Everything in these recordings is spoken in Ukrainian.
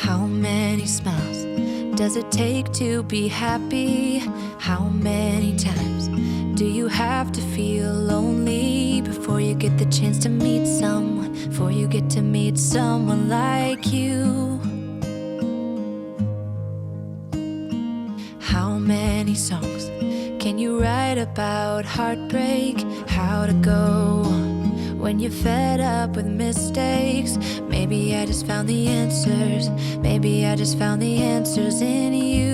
How many smiles does it take to be happy? How many times do you have to feel lonely before you get the chance to meet someone? Before you get to meet someone like you? How many songs can you write about heartbreak? How to go on when you're fed up with mistakes? Maybe I just found the answers. Maybe I just found the answers in you.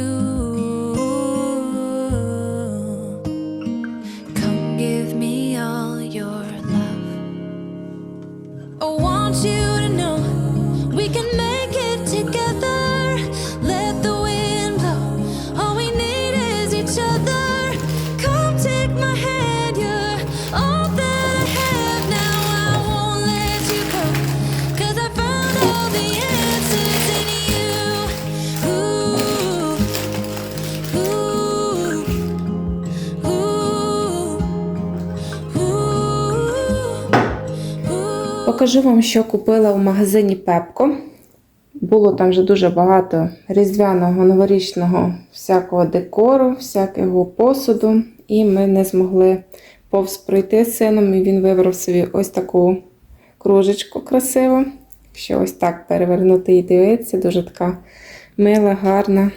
Покажу вам, що купила в магазині Пепко. Було там вже дуже багато різдвяного, новорічного всякого декору, всякого посуду. І ми не змогли повз пройти з сином, і він вибрав собі ось таку кружечку красиву. Якщо ось так перевернути і дивитися, дуже така мила, гарна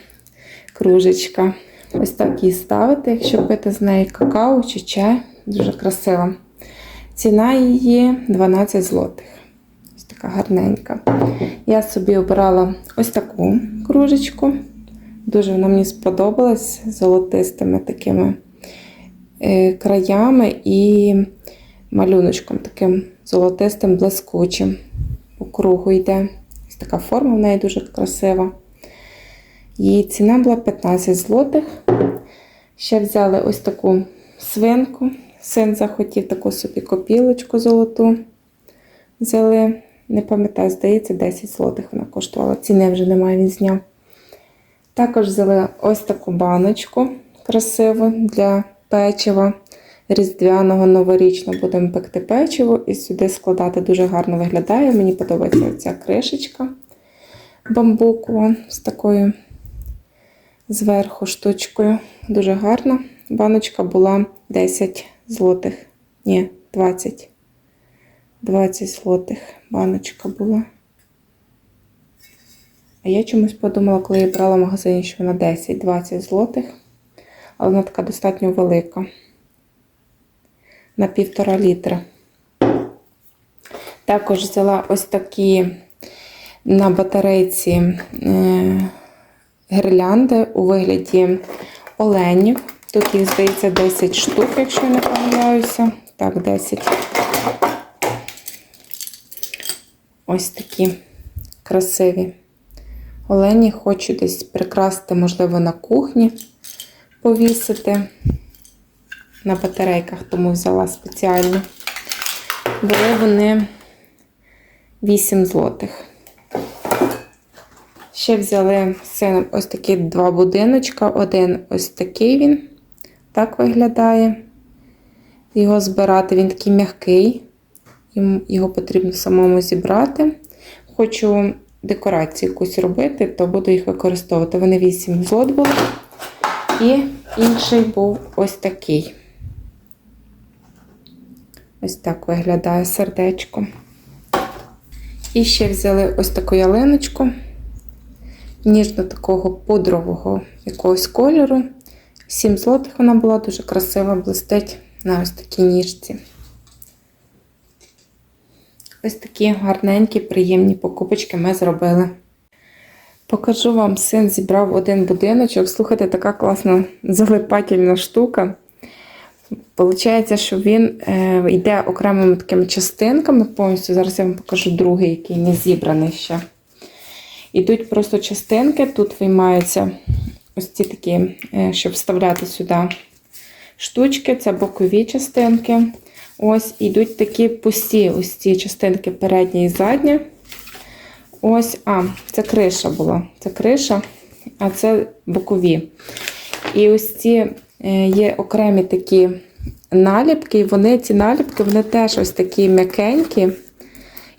кружечка. Ось так її ставити, якщо пити з неї какао чи чай. Дуже красива. Ціна її 12 злотих. Ось така гарненька. Я собі обрала ось таку кружечку. Дуже вона мені сподобалась з золотистими такими е, краями і малюночком таким золотистим, блискучим. По кругу йде. Ось така форма в неї дуже красива. Її ціна була 15 злотих. Ще взяли ось таку свинку. Син захотів таку собі копілочку золоту. Взяли, не пам'ятаю, здається, 10 злотих вона коштувала. Ціни вже немає, він зняв. Також взяли ось таку баночку красиву для печива. Різдвяного, новорічного будемо пекти печиво і сюди складати дуже гарно виглядає. Мені подобається ця кришечка бамбукова з такою зверху штучкою. Дуже гарна. Баночка була 10 злотих. Ні, 20. 20 злотих баночка була. А я чомусь подумала, коли я брала в магазині, що вона 10-20 злотих. Але вона така достатньо велика. На півтора літра. Також взяла ось такі на батарейці е, гірлянди у вигляді оленів. Тут їх, здається, 10 штук, якщо я не помиляюся. Так, 10. Ось такі красиві олені. Хочу десь прикрасити, можливо, на кухні повісити. На батарейках, тому взяла спеціально. Були вони 8 злотих. Ще взяли сином ось такі два будиночка. Один ось такий він. Так виглядає. Його збирати, він такий м'який. Його потрібно самому зібрати. Хочу декорацію якусь робити, то буду їх використовувати. Вони 8 злот були. І інший був ось такий. Ось так виглядає сердечко. І ще взяли ось таку ялиночку ніжно такого пудрового якогось кольору. 7 злотих вона була дуже красива, блистить на ось такій ніжці. Ось такі гарненькі, приємні покупочки ми зробили. Покажу вам, син зібрав один будиночок. Слухайте, така класна залипательна штука. Получається, що він е, йде окремими такими частинками повністю. Зараз я вам покажу другий, який не зібраний ще. Ідуть просто частинки, тут виймаються ось ці такі, е, щоб вставляти сюди штучки, це бокові частинки. Ось ідуть такі пусті ось ці частинки передня і задня. Ось, а, це криша була. Це криша, а це бокові. І ось ці е, є окремі такі наліпки, і вони, ці наліпки, вони теж ось такі м'якенькі.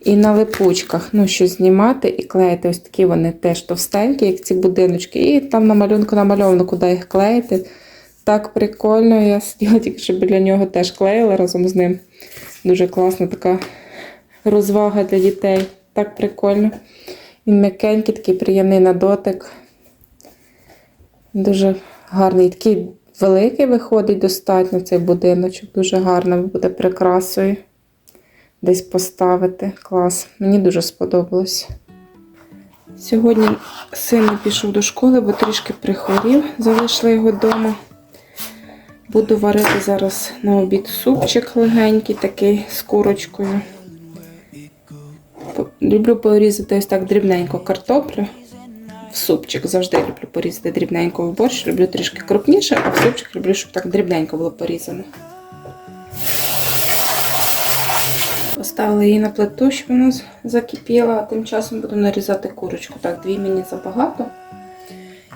І на липучках, ну, щось знімати і клеїти. Ось такі вони теж товстенькі, як ці будиночки. І там на малюнку намальовано, куди їх клеїти. Так прикольно. Я сиділа тільки що біля нього теж клеїла разом з ним. Дуже класна така розвага для дітей. Так прикольно. Він м'якенький, такий приємний на дотик. Дуже гарний. Такий великий виходить достатньо цей будиночок. Дуже гарно буде прикрасою. Десь поставити. Клас. Мені дуже сподобалось. Сьогодні син не пішов до школи, бо трішки прихворів. Залишила його вдома. Буду варити зараз на обід супчик легенький, такий з курочкою. Люблю порізати ось так дрібненько картоплю. В супчик завжди люблю порізати дрібненько в борщ. Люблю трішки крупніше, а в супчик люблю, щоб так дрібненько було порізано. Поставила її на плиту, щоб вона закипіла, тим часом буду нарізати курочку. Так, дві мені забагато.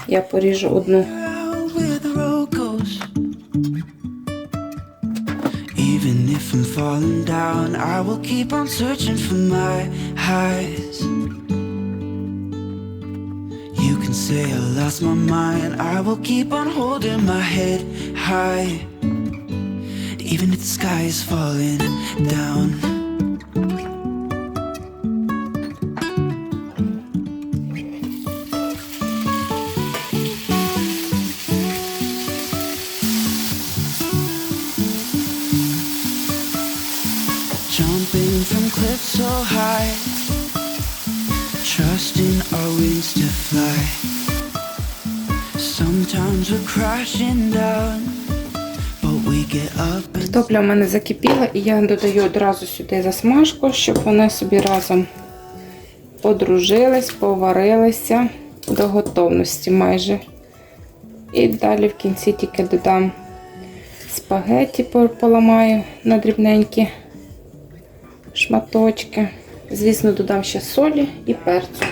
Я поріжу одну. Even if I'm falling down, I will keep on searching for my highs. You can say I lost my mind, I will keep on holding my head high. Even if the sky is falling down. Trusting our wings to fly. Sometimes we're crashing down, but we в мене закипіла, і я додаю одразу сюди засмажку, щоб вони собі разом подружились, поварилися до готовності майже. І далі в кінці тільки додам спагетті, поламаю на дрібненькі шматочки. Звісно, додам ще солі і перцю.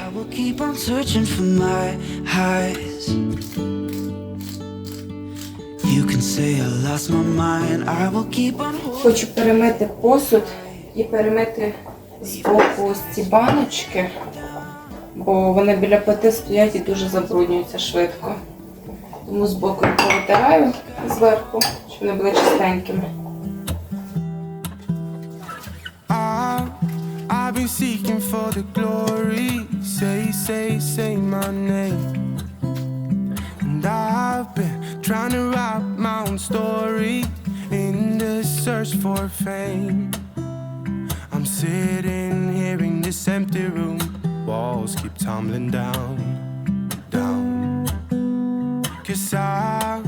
Хочу перемити посуд і перемити з боку ось ці баночки, бо вони біля плити стоять і дуже забруднюються швидко. Тому з боку повитираю зверху, щоб вони були чистенькими. Seeking for the glory. Say, say, say my name. And I've been trying to write my own story in the search for fame. I'm sitting here in this empty room. Walls keep tumbling down, down. Cause I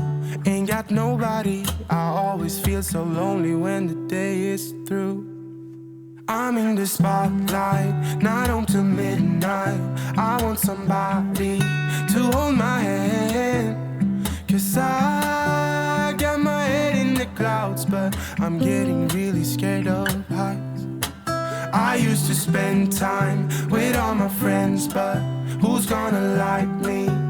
ain't got nobody. I always feel so lonely when the day is through. I'm in the spotlight, not on till midnight. I want somebody to hold my hand. Cause I got my head in the clouds, but I'm getting really scared of heights. I used to spend time with all my friends, but who's gonna like me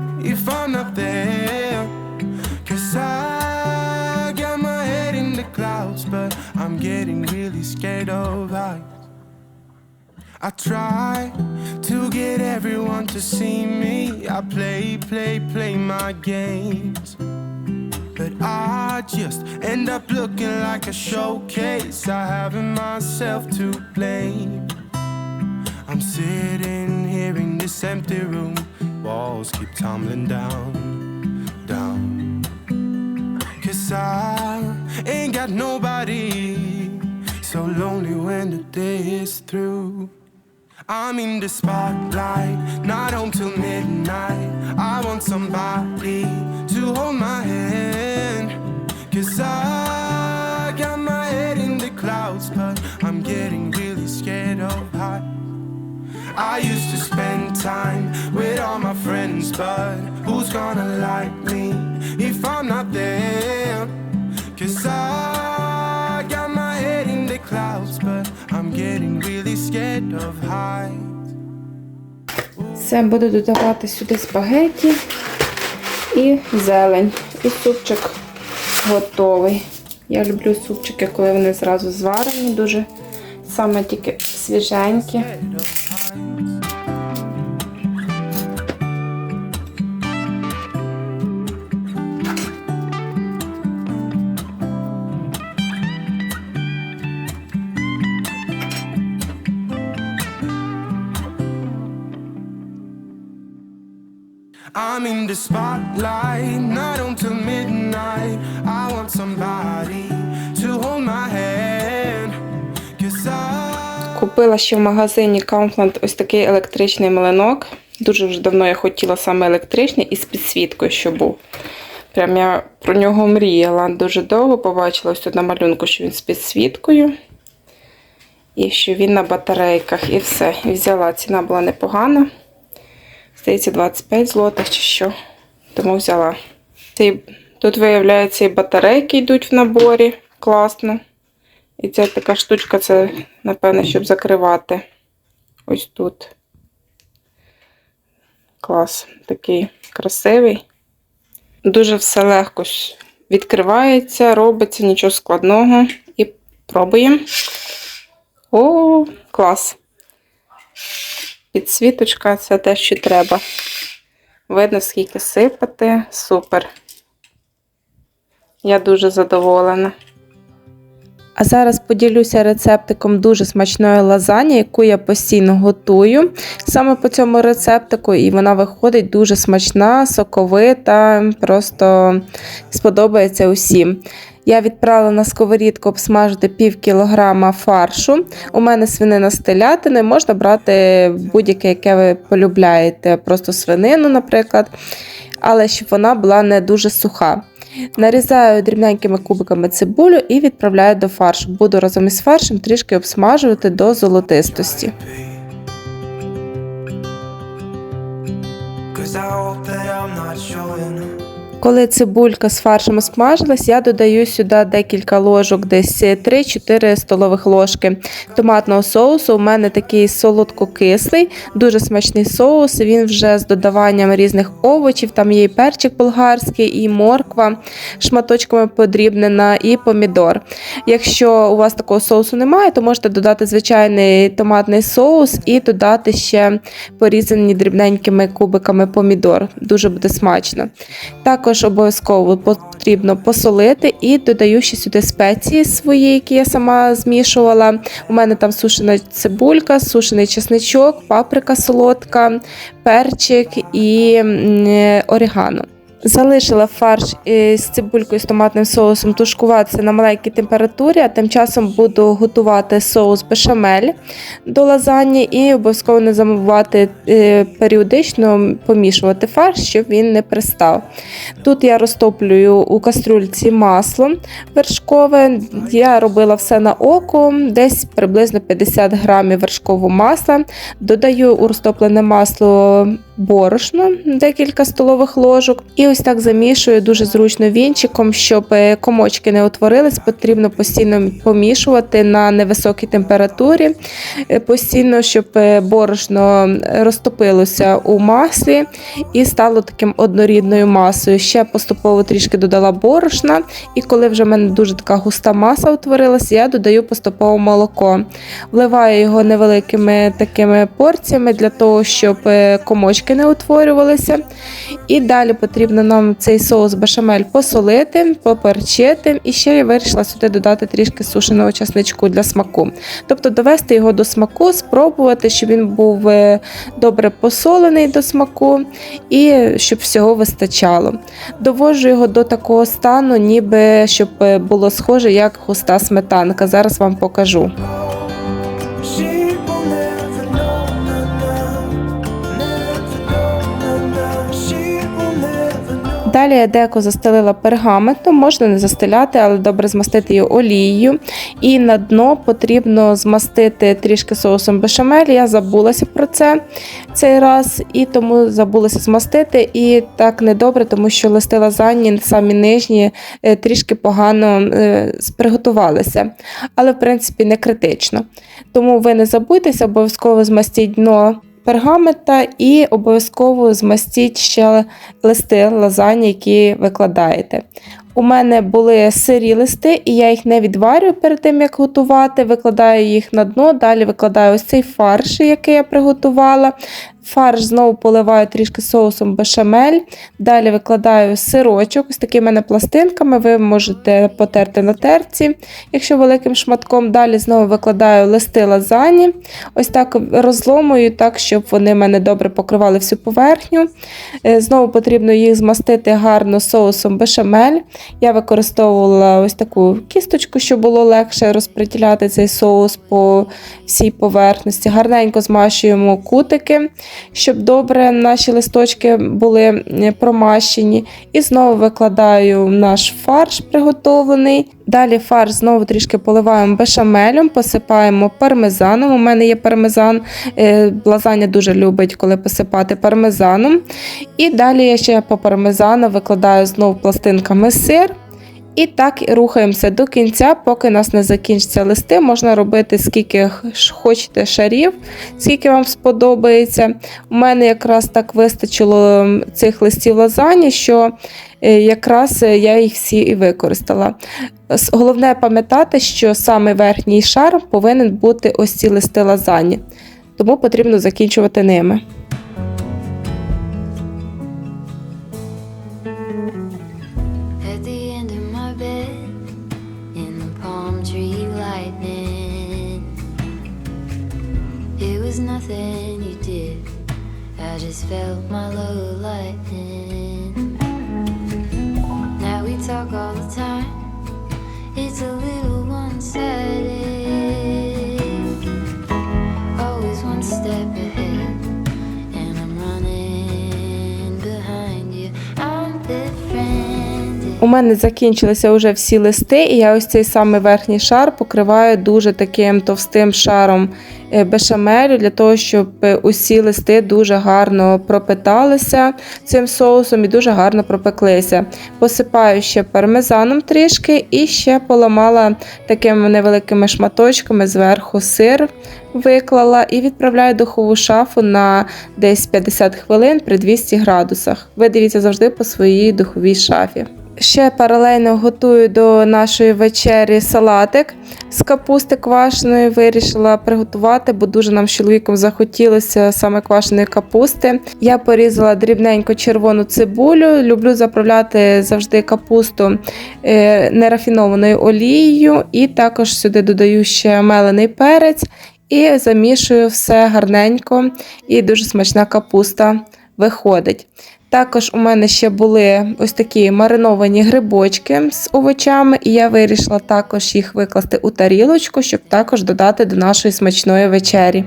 I try to get everyone to see me. I play, play, play my games. But I just end up looking like a showcase. I having myself to blame. I'm sitting here in this empty room. Walls keep tumbling down, down. Cause I ain't got nobody. So lonely when the day is through. I'm in the spotlight, not home till midnight. I want somebody to hold my hand. Cause I got my head in the clouds, but I'm getting really scared of heights. I used to spend time with all my friends, but who's gonna like me if I'm not there? Cause I got my head in the clouds, but I'm getting really scared of. Все, буду додавати сюди спагетті і зелень. І супчик готовий. Я люблю супчики, коли вони зразу зварені, дуже саме тільки свіженькі. Spotlight, not until midnight. I want somebody to hold my hand. Cause I Купила ще в магазині Kaufland ось такий електричний млинок. Дуже вже давно я хотіла саме електричний і з підсвіткою, що був. Прям я про нього мріяла дуже довго. Побачила ось тут на малюнку, що він з підсвіткою. І що він на батарейках, і все. І взяла. Ціна була непогана. Здається, 25 злотих чи що. Тому взяла. Цей, тут, виявляється, і батарейки йдуть в наборі. Класно. І ця така штучка, це, напевне, щоб закривати. Ось тут. Клас. Такий красивий. Дуже все легко відкривається, робиться, нічого складного. І пробуємо. О, клас. Підсвіточка це те, що треба. Видно, скільки сипати. Супер. Я дуже задоволена. А зараз поділюся рецептиком дуже смачної лазані, яку я постійно готую. Саме по цьому рецептику, і вона виходить дуже смачна, соковита, просто сподобається усім. Я відправила на сковорідку обсмажити пів кілограма фаршу. У мене свинина з телятини, можна брати будь-яке, яке ви полюбляєте, просто свинину, наприклад, але щоб вона була не дуже суха. Нарізаю дрібненькими кубиками цибулю і відправляю до фаршу. Буду разом із фаршем трішки обсмажувати до золотистості. I hope that I'm not showing. Коли цибулька з фаршем смажилась, я додаю сюди декілька ложок, десь 3-4 столових ложки томатного соусу. У мене такий солодко-кислий, дуже смачний соус. Він вже з додаванням різних овочів. Там є і перчик болгарський, і морква шматочками подрібнена, і помідор. Якщо у вас такого соусу немає, то можете додати звичайний томатний соус і додати ще порізані дрібненькими кубиками помідор. Дуже буде смачно. Також обов'язково потрібно посолити і додаю ще сюди спеції свої, які я сама змішувала. У мене там сушена цибулька, сушений чесничок, паприка солодка, перчик і орігано. орегано. Залишила фарш із цибулькою з томатним соусом тушкуватися на маленькій температурі, а тим часом буду готувати соус бешамель до лазані і обов'язково не забувати е, періодично помішувати фарш, щоб він не пристав. Тут я розтоплюю у кастрюльці масло вершкове. Я робила все на око, десь приблизно 50 грамів вершкового масла. Додаю у розтоплене масло борошно, декілька столових ложок. І ось так замішую дуже зручно вінчиком, щоб е, комочки не утворились. Потрібно постійно помішувати на невисокій температурі, е, постійно, щоб е, борошно розтопилося у маслі і стало таким однорідною масою. Ще поступово трішки додала борошна, і коли вже в мене дуже така густа маса утворилася, я додаю поступово молоко. Вливаю його невеликими такими порціями для того, щоб е, комочки не утворювалися. І далі потрібно нам цей соус бешамель посолити, поперчити. І ще я вирішила сюди додати трішки сушеного часничку для смаку. Тобто довести його до смаку, спробувати, щоб він був е, добре посолений до смаку і щоб всього вистачало. Довожу його до такого стану, ніби щоб е, було схоже як густа сметанка. Зараз вам покажу. Далі я деко застелила пергаментом, можна не застеляти, але добре змастити його олією. І на дно потрібно змастити трішки соусом бешамель. Я забулася про це цей раз, і тому забулася змастити. І так недобре, тому що листи лазанні, самі нижні, е, трішки погано е, приготувалися. Але, в принципі, не критично. Тому ви не забудьтеся, обов'язково змастіть дно пергамента і обов'язково змастіть ще листи лазані, які викладаєте. У мене були сирі листи, і я їх не відварюю перед тим, як готувати. Викладаю їх на дно, далі викладаю ось цей фарш, який я приготувала. Фарш знову поливаю трішки соусом бешамель. Далі викладаю сирочок ось такими пластинками. Ви можете потерти на терці, якщо великим шматком. Далі знову викладаю листи лазані. Ось так розломую, так, щоб вони в мене добре покривали всю поверхню. Е, Знову потрібно їх змастити гарно соусом бешамель. Я використовувала ось таку кісточку, щоб було легше розподіляти цей соус по всій поверхності. Гарненько змащуємо кутики, щоб добре наші листочки були е, промащені. І знову викладаю наш фарш приготовлений. Далі фарш знову трішки поливаємо бешамелем, посипаємо пармезаном. У мене є пармезан. Е, Лазаня дуже любить, коли посипати пармезаном. І далі я ще по пармезану викладаю знову пластинками сир. І так рухаємося до кінця, поки нас не закінчаться листи. Можна робити скільки хочете шарів, скільки вам сподобається. У мене якраз так вистачило цих листів лазані, що е, якраз е, я їх всі і використала. Головне пам'ятати, що саме верхній шар повинен бути ось ці листи лазані, тому потрібно закінчувати ними. Nothing you did, I just felt my low lightning. Now we talk all the time, it's a little one sided. У мене закінчилися вже всі листи, і я ось цей самий верхній шар покриваю дуже таким товстим шаром е, бешамелю, для того, щоб е, усі листи дуже гарно пропиталися цим соусом і дуже гарно пропеклися. Посипаю ще пармезаном трішки і ще поламала такими невеликими шматочками зверху сир. Виклала і відправляю духову шафу на десь 50 хвилин при 200 градусах. Ви дивіться завжди по своїй духовій шафі. Ще паралельно готую до нашої вечері салатик з капусти квашеної. Вирішила приготувати, бо дуже нам з чоловіком захотілося саме квашеної капусти. Я порізала дрібненько червону цибулю. Люблю заправляти завжди капусту е, нерафінованою олією, і також сюди додаю ще мелений перець і замішую все гарненько, і дуже смачна капуста виходить. Також у мене ще були ось такі мариновані грибочки з овочами, і я вирішила також їх викласти у тарілочку, щоб також додати до нашої смачної вечері.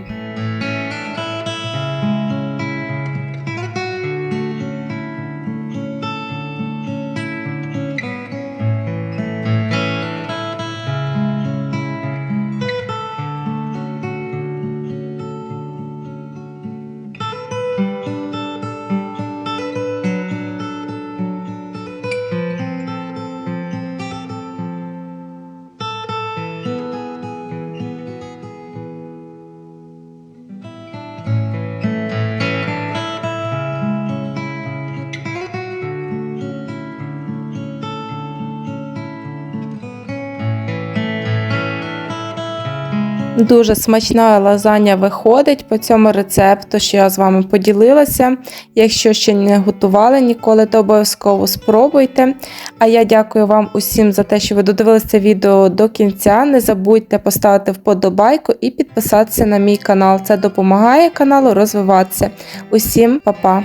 Дуже смачна лазанья виходить по цьому рецепту, що я з вами поділилася. Якщо ще не готували ніколи, то обов'язково спробуйте. А я дякую вам усім за те, що ви додивилися відео до кінця. Не забудьте поставити вподобайку і підписатися на мій канал. Це допомагає каналу розвиватися. Усім па-па!